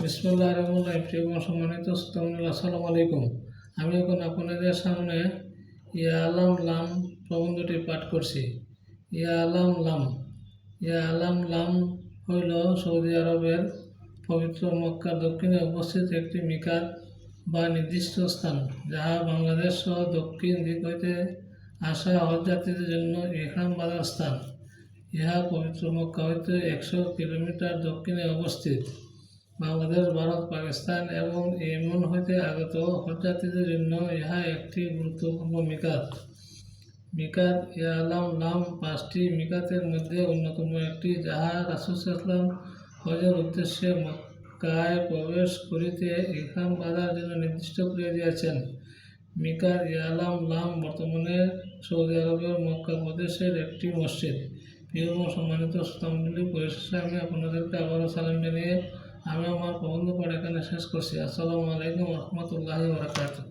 বিসমুল্লাহ রহমান প্রিয় সম্মানিত আসসালামু আলাইকুম। আমি এখন আপনাদের সামনে ইয়া আলাম লাম প্রবন্ধটি পাঠ করছি। ইয়া আলাম লাম, ইয়া আলাম লাম হইল সৌদি আরবের পবিত্র মক্কার দক্ষিণে অবস্থিত একটি মিকাত বা নির্দিষ্ট স্থান যাহা বাংলাদেশ সহ দক্ষিণ দিক হইতে আসা হজযাত্রীদের জন্য ইহরাম বাঁধার স্থান। ইহা পবিত্র মক্কা হইতে একশো কিলোমিটার দক্ষিণে অবস্থিত। বাংলাদেশ, ভারত, পাকিস্তান এবং ইয়েমন হইতে আগত হজযাত্রীদের জন্য ইহা একটি গুরুত্বপূর্ণ মিকাত। মিকাত ইয়ালাম নাম পাঁচটি মিকাতের মধ্যে অন্যতম একটি, যাহা রাসুসাল্লাম হজের উদ্দেশ্যে মক্কায় প্রবেশ করিতে ইহরাম বাঁধার জন্য নির্দিষ্ট করে দিয়েছেন। মিকাত ইয়ালাম লাম বর্তমানে সৌদি আরবের মক্কা প্রদেশের একটি মসজিদ। প্রিয় সম্মানিত শ্রোতামণ্ডলী, পরিশেষে আমি আপনাদেরকে আবারও সালাম জানিয়ে আমি আমার প্রবন্ধ পড়া এখানে শেষ করছি। আসসালামু আলাইকুম রহমতুল্লাহ বারাকাতুহ।